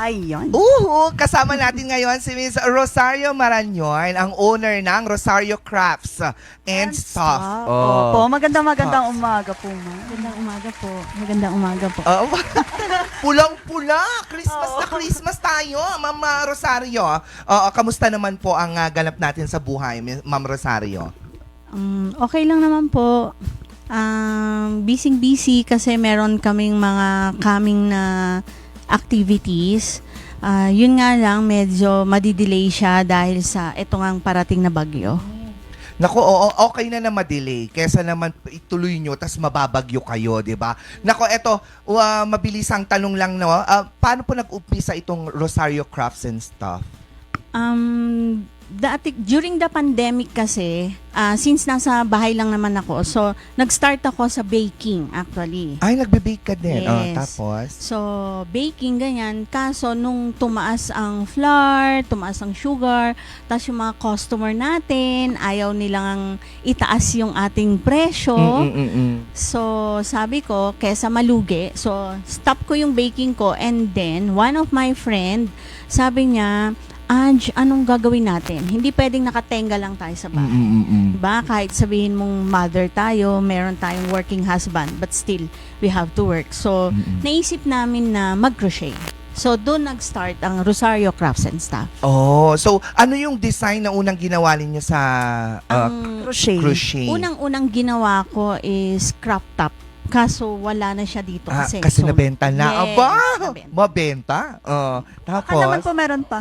Ayun. Uhu, kasama natin ngayon si Ms. Rosario Maranyon, ang owner ng Rosario Crafts and Stuff. Oh. Opo, magandang magandang umaga po, ma'am. Magandang umaga po. Magandang umaga po. Oh, Pulang-pula! Christmas na Oo. Christmas tayo, Ma'am ah, Rosario. Oo, kamusta naman po ang ah, ganap natin sa buhay, Ma'am Rosario? Um, okay lang naman po. Um, busy-busy kasi meron kaming mga coming na activities. Ah, yun nga lang, medyo madidelay siya dahil sa ito ngang parating na bagyo. Nako, oo, okay na na ma-delay. Kesa naman ituloy nyo, tas mababagyo kayo, di ba? Nako, eto, uh, mabilisang tanong lang, no? Ah, paano po nag-umpisa itong Rosario Crafts and Stuff? Um, dati, during the pandemic kasi, ah, since nasa bahay lang naman ako, so nag-start ako sa baking actually. Ay, nagbe-bake ka din. Oh, Yes. tapos? So, baking, ganyan. Kaso, nung tumaas ang flour, tumaas ang sugar, tapos yung mga customer natin, ayaw nilang itaas yung ating presyo. Mm-mm-mm. So, sabi ko, kesa malugi, so, stop ko yung baking ko. And then, one of my friend, sabi niya, Ange, anong gagawin natin? Hindi pwedeng nakatenga lang tayo sa bahay. Mm-mm-mm. Diba? Kahit sabihin mong mother tayo, meron tayong working husband, but still, we have to work. So, Mm-mm. naisip namin na mag-crochet. So, doon nag-start ang Rosario Crafts and Stuff. Oh, so ano yung design na unang ginawa ninyo sa uh, ang Crochet. crochet? unang-unang ginawa ko is crop top. Kaso, wala na siya dito Ah, kasi. kasi sold. nabenta na. Yes, Aba! nabenta. Mabenta? Oh, Baka naman tapos, po meron pa.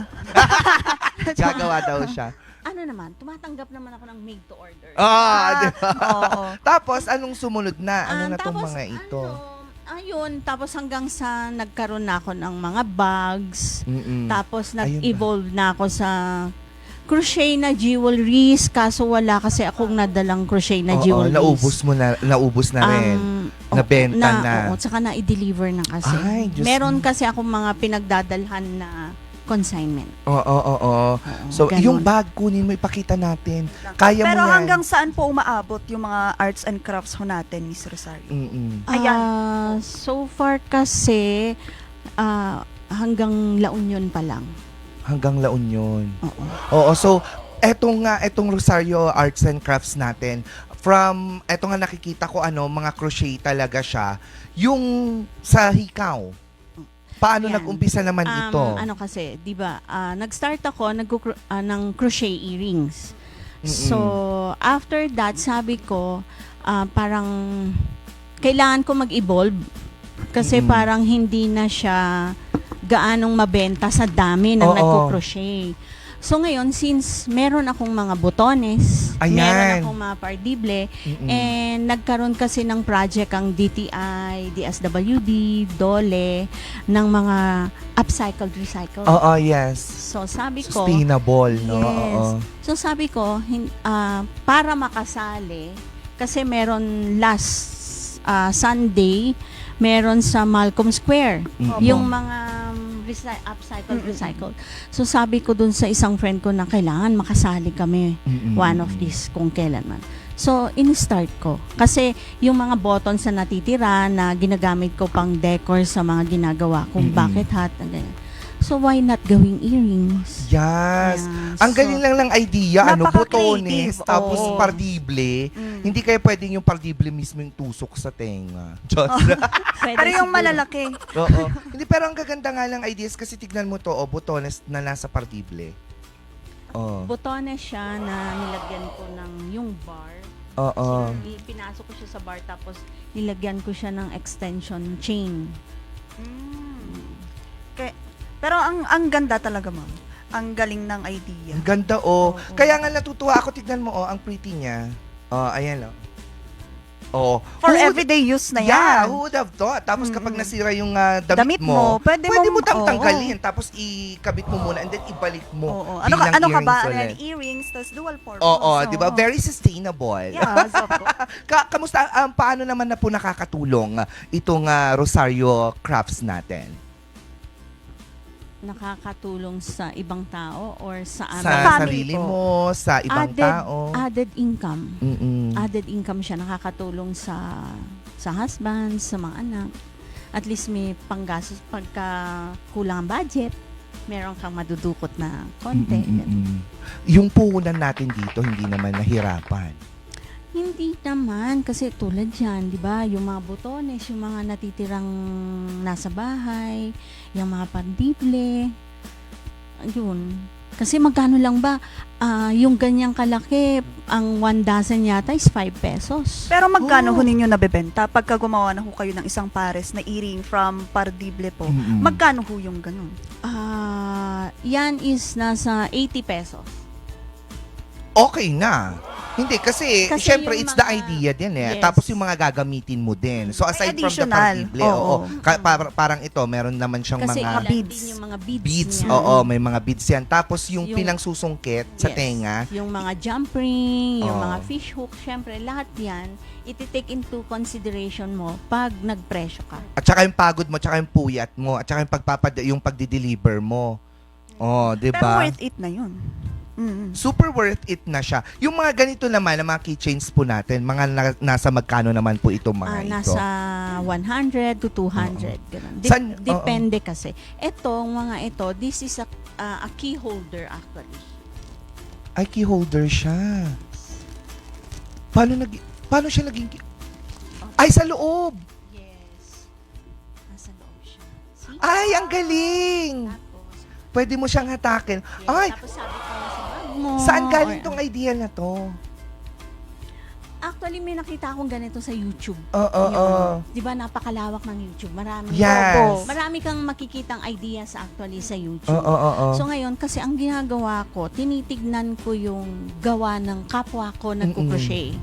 gagawa daw siya. Ano naman, tumatanggap naman ako ng made to order. Ah, di ba? Oo. Tapos, anong sumunod na? Ano Ah, na itong tapos, mga ito? Ano, ayun, tapos hanggang sa nagkaroon na ako ng mga bags, Mm-mm. Tapos nag-evolve na ako sa crochet na jewelries kaso wala kasi akong nadalang crochet na Oo, jewelries. naubos mo na, naubos na rin. Um, Nabenta na. Oo, tsaka na i-deliver na kasi. Ay, Diyos Meron kasi akong mga pinagdadalhan na consignment. Oo, oo, oo. So, ganun. yung bag, kunin mo, ipakita natin. Kaya Pero mo yan. hanggang saan po umaabot yung mga arts and crafts ho natin, Miss Rosario? Mm-mm. Ayan. Ah, so far kasi ah, hanggang La Union pa lang. Hanggang La Union. Oo. Oo, so etong nga etong Rosario Arts and Crafts natin from eto nga nakikita ko ano mga crochet talaga siya yung sa hikaw. Paano Yan. nag-umpisa naman Um, ito? Ano kasi, 'di ba? ah, nag-start ako nag ng crochet earrings. Mm-mm. So, after that, sabi ko, ah, parang kailangan ko mag-evolve kasi Mm-mm. parang hindi na siya gaanong mabenta sa dami ng Oo. nagko-crochet. So ngayon, since meron akong mga botones, Ayan. meron akong mga pardible, Mm-mm. and nagkaroon kasi ng project ang DTI, DSWD, DOLE, ng mga upcycled, recycled. Oo, yes. So sabi ko, Sustainable, no? Yes. Oo. So sabi ko, hin- ah, para makasali, kasi meron last ah, Sunday, meron sa Malcolm Square, Mm-mm. yung mga reci- upcycled, Mm-mm. recycled. So sabi ko dun sa isang friend ko na kailangan makasali kami Mm-mm. one of these kung kailan man. So, in-start ko. Kasi yung mga buttons na natitira na ginagamit ko pang decor sa mga ginagawa kong Mm-mm. bucket hat na ganyan. So, why not gawing earrings? Yes. Ayan. Ang So, galing lang ng idea, ano, Napaka-creative. botones, tapos Oo. pardible. Mm. Hindi kaya pwedeng yung pardible mismo yung tusok sa tenga. Diyos. pwede Pero yung siguro. malalaki. Oo. Hindi, pero ang gaganda nga lang ideas kasi tignan mo to, oh, botones na nasa pardible. Oh. Botones siya na nilagyan ko ng yung bar. Oo. I- Pinasok ko siya sa bar tapos nilagyan ko siya ng extension chain. Mm. Pero ang ang ganda talaga, ma'am. Ang galing ng idea. Ang ganda, oh. Oo. Kaya nga natutuwa ako, tignan mo, oh, ang pretty niya. Oh, ayan, oh. Oh. For Who would- everyday use na Yeah, yan. who would have thought? Tapos kapag nasira yung ah, damit, Damit mo, pwede pwede mo mong- tang tanggalin, tapos ikabit mo muna, and then ibalik mo. Oo. Ano ka, bilang ano ka ba? earrings Ano yan? ulit. Earrings, tapos dual purpose. Oo, di ba? Oo. Very sustainable. Yes, of course. Ka kamusta, um, paano naman na po nakakatulong itong ah, Rosario Crafts natin? Nakakatulong sa ibang tao or sa Sa amin. sarili po. mo, sa ibang added, tao. added income. Mm-mm. Added income siya. Nakakatulong sa sa husband, sa mga anak. at least may panggastos pagka kulang ang budget, meron kang madudukot na konti. Mm-mm-mm. Yung puhunan natin dito, hindi naman nahirapan. Hindi naman, kasi tulad yan, di ba? Yung mga botones, yung mga natitirang nasa bahay, yung mga pandible, yun. Kasi magkano lang ba? Ah, yung ganyang kalaki, ang one dozen yata is 5 pesos. Pero magkano Oh. ho ninyo nabebenta pagka gumawa na ho kayo ng isang pares na earring from Pardible po? Mm-mm. Magkano ho yung ganun? Ah, yan is nasa 80 pesos. Okay na. Hindi, kasi, Kasi syempre, yung it's the mga- idea din eh. Yes. Tapos yung mga gagamitin mo din. So, aside from the additional. partible, oo. Oo. Ka- par- parang ito, meron naman siyang Kasi mga ilan beads. yung mga beads, beads. niya. Oo, may mga beads yan. Tapos yung, Yung- pinangsusungkit sa Yes. tenga. Yung mga jump ring, yung Oo. mga fish hook, syempre, lahat yan, iti-take into consideration mo pag nagpresyo ka. At saka yung pagod mo, at saka yung puyat mo, at saka yung, pagpapad yung pagdi-deliver mo. Oh, 'di Pero ba? worth it na yun. Mm-mm. Super worth it na siya. Yung mga ganito naman, ang mga keychains po natin, mga na- nasa magkano naman po itong mga Ah, ito? nasa 100 to 200. Ganun. Dep- San- oo. depende kasi. Etong mga ito, this is a, ah, a key holder actually. Ay, key holder siya. Paano nag paano siya naging key- Ay, sa loob. Yes. Nasa loob siya. See? Ay, ang galing. Tapos, Pwede mo siyang hatakin. Ay, tapos sabi ko sa bag mo. saan galing tong idea na to? Actually, may nakita akong ganito sa YouTube. Oo, oo. Yung- Di ba napakalawak ng YouTube? Marami. Yes. Marami kang makikitang ideas actually sa YouTube. Oo, oo, oo. So ngayon, kasi ang ginagawa ko, tinitignan ko yung gawa ng kapwa ko nagko-crochet.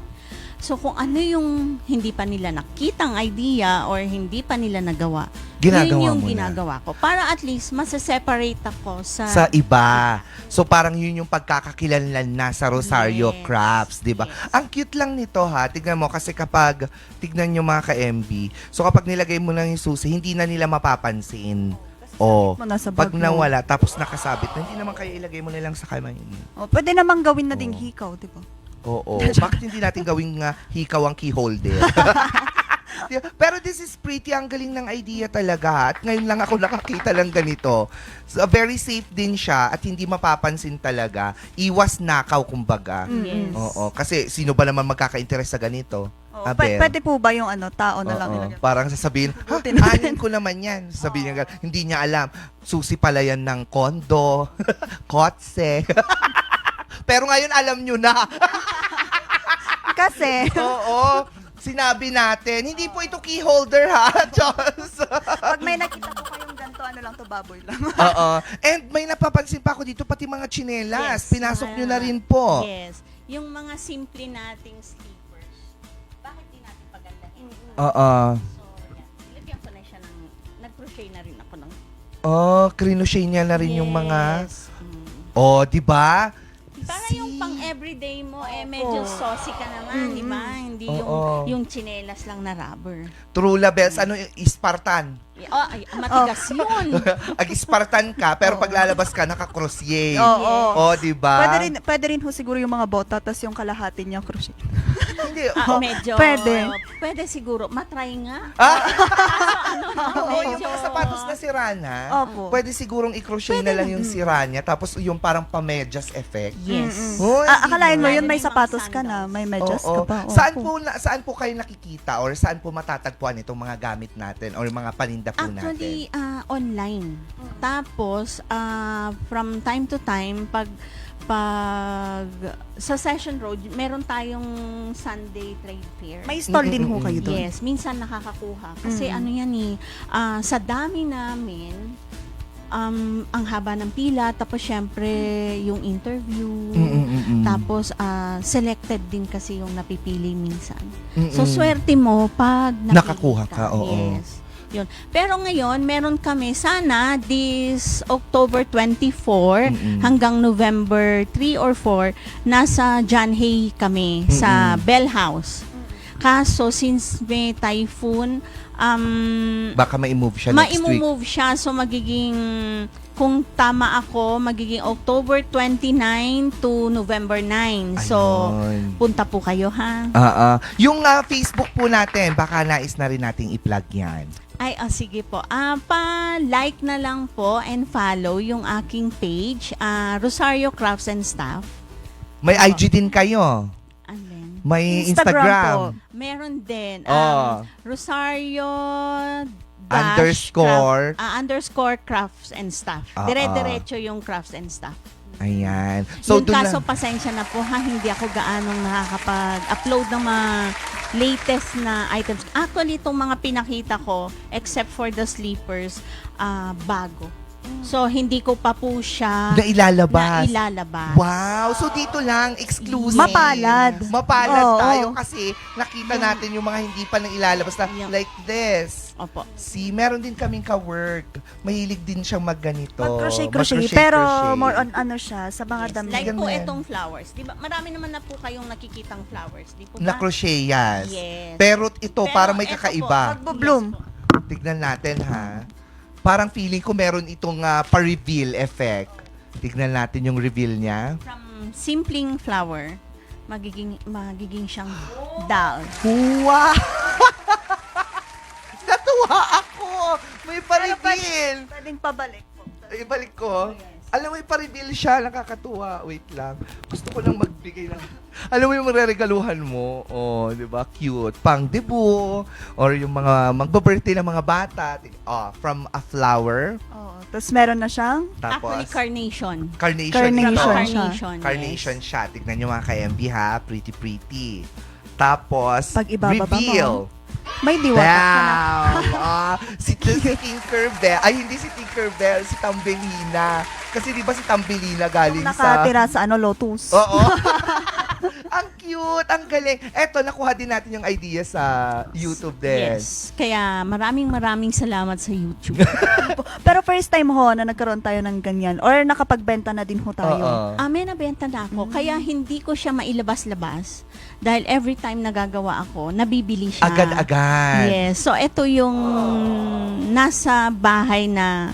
So kung ano yung hindi pa nila nakitang idea or hindi pa nila nagawa, Ginagawa yun yung mo na. ginagawa ko. Para at least masaseparate ako sa... sa iba. So parang yun yung pagkakakilanlan na sa Rosario Yes. Crafts, 'di ba? Yes. Ang cute lang nito ha. Tignan mo kasi kapag tignan nyo mga ka-MB, so kapag nilagay mo lang yung susi, hindi na nila mapapansin. Oh. Nasa Pag mo. nawala tapos nakasabit na, hindi naman kayo ilagay mo na lang sa kamay. Oh, pwede namang gawin na ding Oo. hikaw, di ba? Oo. Bakit hindi natin gawing nga hikaw ang key holder? Pero this is pretty. Ang galing ng idea talaga. At ngayon lang ako nakakita lang ganito. So, very safe din siya at hindi mapapansin talaga. Iwas nakaw, kumbaga. Mm. Yes. Oo. Kasi sino ba naman magkaka-interest sa ganito? Oh, Aber. pwe- pwede po ba yung ano, tao na lang Oo. nilagyan? Parang sasabihin, ha, Buti na- anin ko naman yan. Sasabihin niya, ganun. hindi niya alam. Susi pala yan ng kondo, kotse. Pero ngayon alam nyo na. Kasi, Oo. Sinabi natin, hindi po ito key holder ha, Diyos. pag may nakita po kayong ganito, ano lang to, baboy lang. Oo. And may napapansin pa ako dito, pati mga tsinelas. Yes, Pinasok nyo na rin po. Yes. Yung mga simple nating sleepers, bakit di natin pagandahin? Oo. So, yan. Nilagyan ko na siya ng, nag-crochet na rin ako ng Oh, krinoshay niya na rin yung mga... Yes. Mm. Oh, di ba? Para yung pang everyday mo, eh medyo saucy ka naman, di ba? Hindi yung, Oo. yung chinelas lang na rubber. True Labels, ano, Spartan. Oh, ay, matigas yun. Ag-Spartan ka, pero pag lalabas ka, naka-crochet. Oo. Oh, di ba? Pwede rin, pwede rin ho siguro yung mga bota, tas yung kalahati niya crochet. Hindi. Ah, oh, medyo, Pwede. Pwede siguro. Matry nga. Ah, ano, no, oo, yung medyo- mga sapatos na sirana, Opo. pwede sigurong i-crochet na lang yung sira niya, tapos yung parang pamedyas effect. Yes. Hoy, Ah, akalain mo yun, na may sapatos ka na, may medyas Oo. ka pa. Saan Opo. po na, saan po kayo nakikita or saan po matatagpuan itong mga gamit natin or mga paninda po natin? Actually, ah, online. Tapos, ah, from time to time, pag pag sa Session Road, meron tayong Sunday trade fair. May stall din ho kayo doon. Yes, minsan nakakakuha. Kasi ano yan eh, ah, sa dami namin, um, ang haba ng pila, tapos syempre yung interview, tapos ah, selected din kasi yung napipili minsan. So, swerte mo pag napili Nakakuha ka, oo. Yes. Yun. Pero ngayon, meron kami sana this October 24 Mm-mm. hanggang November 3 or 4, nasa John Hay kami sa. Bell House. Kaso, since may typhoon, um, Baka ma-move siya next week. ma-move siya. So, magiging, kung tama ako, magiging October 29 to November 9. So, Ayun. punta po kayo, ha? Ah, ah. Yung ah, Facebook po natin, baka nais na rin nating i-plug yan. Ay, ah, sige po. Ah, pa-like na lang po and follow yung aking page, ah, Rosario Crafts and Staff. May Oo. IG din kayo. And then, May Instagram Instagram. po. meron din. Oh. Um, Rosario dash Underscore. craft- ah, underscore crafts and staff. Ah, Dire-diretso yung crafts and staff. Ayan. So, yung kaso, lang. pasensya na po ha, hindi ako gaanong nakakapag-upload ng mga latest na items. Actually, itong mga pinakita ko, except for the sleepers, ah, bago. So, hindi ko pa po siya Na ilalabas. na ilalabas. Wow! So dito lang, exclusive. Mapalad. Mapalad Oo. tayo kasi nakita natin yung mga hindi pa nang ilalabas na Yeah. like this. Opo. See, meron din kaming ka-work. Mahilig din siyang magganito. Mag-crochet-crochet. Mag-crochet, Pero crochet. more on ano siya, sa mga Yes, damit. like po Ganun. itong flowers. Di ba? Marami naman na po kayong nakikitang flowers. Di po ba? Na crochet, yes. Yes. Pero ito, Pero para may kakaiba. po, Magbo-bloom. yes po. Tignan natin, ha? Parang feeling ko meron itong ah, pa-reveal effect. Tignan natin yung reveal niya. From simpling flower, magiging magiging siyang doll. Wow! Natuwa ako! May pa-reveal! Pwedeng pabalik po. Ibalik ko. Alam mo, may pa-reveal siya. Nakakatuwa. Wait lang. Gusto ko lang magbigay ng... Alam mo yung mareregaluhan mo. Oh, di ba? Cute. Pang debut. Or yung mga magba-birthday ng mga bata. Oh, from a flower. Oo. Tapos meron na siyang Tapos, Actually, carnation. carnation. Carnation ito. siya. Carnation. Siya. Tignan nyo mga ka-MB ha. Pretty, pretty. Tapos, Pag ibababa mo, reveal. May diwata ka na. Damn! ah, si, si Tinkerbell. Ay, hindi si Tinkerbell. Si Tambelina. Kasi di ba si Tambelina galing sa... Nakatira sa ano, lotus. Oo. ang cute, ang galing. Eto, nakuha din natin yung idea sa YouTube din. Yes. Kaya maraming maraming salamat sa YouTube. Pero first time ho na nagkaroon tayo ng ganyan or nakapagbenta na din ho tayo. Oo. Ah, may nabenta na ako. Kaya hindi ko siya mailabas-labas. Dahil every time nagagawa ako, nabibili siya. Agad-agad. Yes. So, ito yung nasa bahay na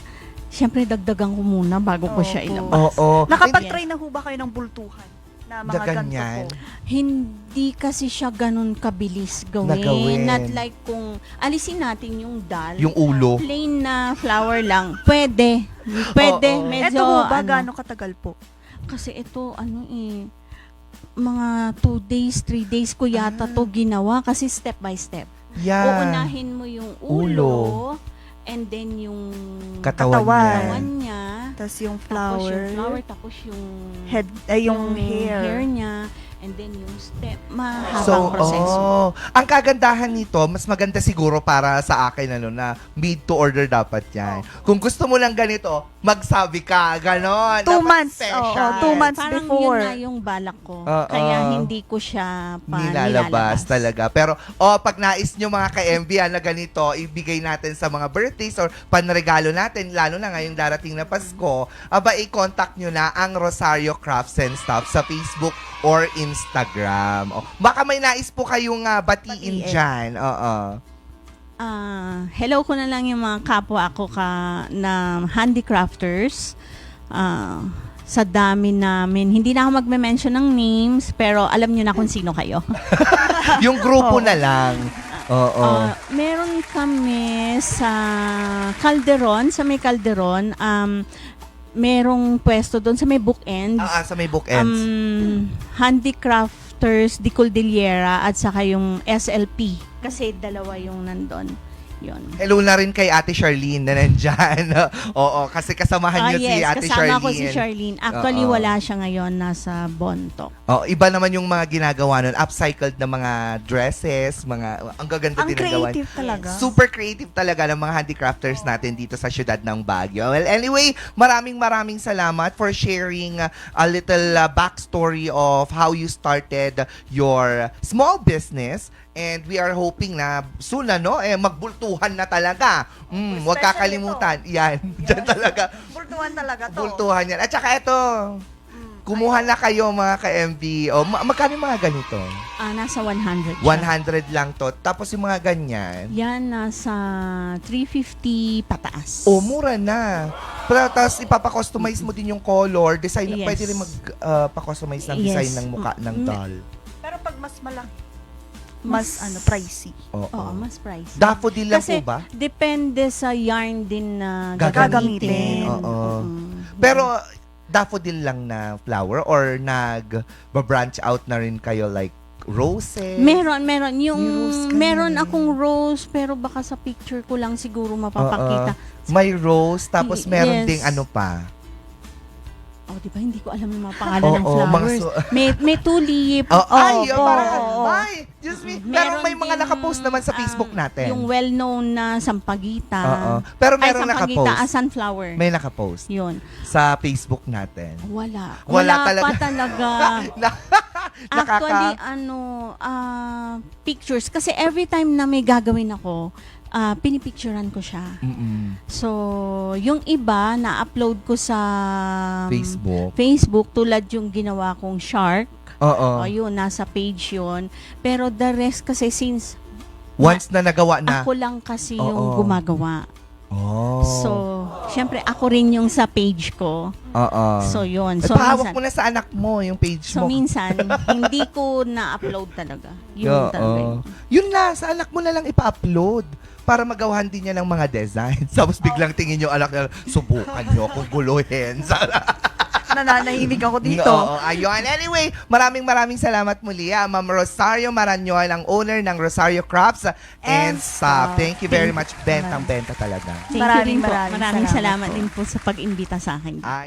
Siyempre, dagdagan ko muna bago ko siya ilabas. Oo. Nakapag-try na ho ba kayo ng bultuhan? Na Na mga ganito ganyan. po. Hindi kasi siya ganun kabilis gawin. Nagawin. Not like kung alisin natin yung dal. Yung ulo. Plain na flower lang. Pwede. Pwede. Oo. Medyo, Ito ho ba, ano, gaano katagal po? Kasi ito, ano eh, mga two days, three days ko yata to ginawa kasi step by step. Yeah. Uunahin mo yung Ulo. ulo, and then yung Katawan, Katawan. niya. katawan niya, Tapos yung tapos flower, yung flower, tapos yung head, ay yung, hair. niya, and then yung step, mahabang So, proseso. oh, ang kagandahan nito, mas maganda siguro para sa akin ano na made to order dapat yan. Kung gusto mo lang ganito, magsabi ka, ganon. Two Dapat months, special. oo, two months Parang before. yun na yung balak ko. Oo. Kaya hindi ko siya pa nilalabas talaga. Pero, oh, pag nais nyo mga ka-MB ah, na ganito, ibigay natin sa mga birthdays or panregalo natin, lalo na ngayong darating na Pasko, aba, i-contact nyo na ang Rosario Crafts and Stuff sa Facebook or Instagram. Oh, baka may nais po kayong ah, batiin Batiin. dyan. Oo. Ah, hello ko na lang yung mga kapwa ako ka na handicrafters. Ah, sa dami namin. Hindi na ako magme-mention ng names, pero alam niyo na kung sino kayo. Yung grupo Oo. na lang. Oo. Ah, meron kami sa Calderon, sa may Calderon, um, merong pwesto doon sa may bookend. Ah, ah, sa may bookends. Um, handicrafters di Cordillera at saka yung SLP. Kasi dalawa yung nandun. Yun. Hello na rin kay Ate Charlene na nandyan. Oo, kasi kasamahan Ah, niyo si yes, Ate kasama Charlene. ko si Charlene. Actually, Oo. wala siya ngayon. Nasa Bontok. Oh, iba naman yung mga ginagawa nun. Upcycled na mga dresses, mga ang gaganda Ang din ang gawa. creative talaga. Super creative talaga ng mga handicrafters natin dito sa syudad ng Baguio. Well, anyway, maraming maraming salamat for sharing uh, a little uh, backstory of how you started your small business. And we are hoping na soon na, no? Eh, magbultuhan na talaga. Mm, huwag Especially kakalimutan. Yan. Diyan talaga. Bultuhan talaga to. Bultuhan yan. At saka ito, Mm. Kumuha na kayo mga ka-MB. O, ma- magkano yung mga ganito? Ah, nasa 100 siya. 100 lang to. Tapos yung mga ganyan. Yan, nasa 350 pataas. O, mura na. Pero tapos ipapakustomize mo din yung color, design. Yes. Pwede rin mag-pacustomize ng design Yes. ng mukha ng Mm. doll. Pero pag mas malaki, mas, Mas- ano, pricey. Oo. Oo, mas pricey. Daffodil lang Kasi po ba? depende sa yarn din na Gagamitin. gagamitin. Oo. Mm. Pero daffodil lang na flower or nag-branch out na rin kayo like roses? Meron, meron. Yung, May rose ka meron na eh. akong rose, pero baka sa picture ko lang siguro mapapakita. May rose, tapos meron yes. ding ano pa. Oh, di ba? Hindi ko alam yung mga pangalan ng Oo, mga flowers. su- may, may tulip. Oh, ay, Opo, oh, parang, oo. ay, Diyos me. Pero Meron may mga nakapost naman sa ah, Facebook natin. Yung well-known na sampagita. Oo. Pero Ay, meron sampagita, ah, nakapost. sunflower. May nakapost Yun. sa Facebook natin. Wala. Wala Wala, talaga. pa talaga. Na- Nakaka- Actually, ano, ah, pictures. Kasi every time na may gagawin ako, ah, pinipicturean ko siya. Mm-mm. So, yung iba, na-upload ko sa Facebook. Facebook, tulad yung ginawa kong shark. Oo. O, yun, nasa page yun. Pero the rest kasi, since Once na nagawa na. ako lang kasi Oo. yung gumagawa. Oh. So, syempre, ako rin yung sa page ko. Oo. So, yun. Eh, So, pahawak minsan, mo na sa anak mo yung page so, mo. minsan, hindi ko na-upload talaga. Yun Oo. talaga yun. Yun na, sa anak mo na lang ipa-upload para magawahan din niya ng mga designs. Tapos biglang tingin yung anak niya, subukan niyo akong guluhin. Nananahimik ako dito. Oo, ayun. Anyway, maraming maraming salamat muli, ah, Ma'am Rosario Maranyol, ang owner ng Rosario Crafts and And Stop. Thank you very much. Bentang-benta talaga. Thank Maraming you din po. maraming Maraming salamat salamat po. din po sa pag-imbita sa akin. Ay.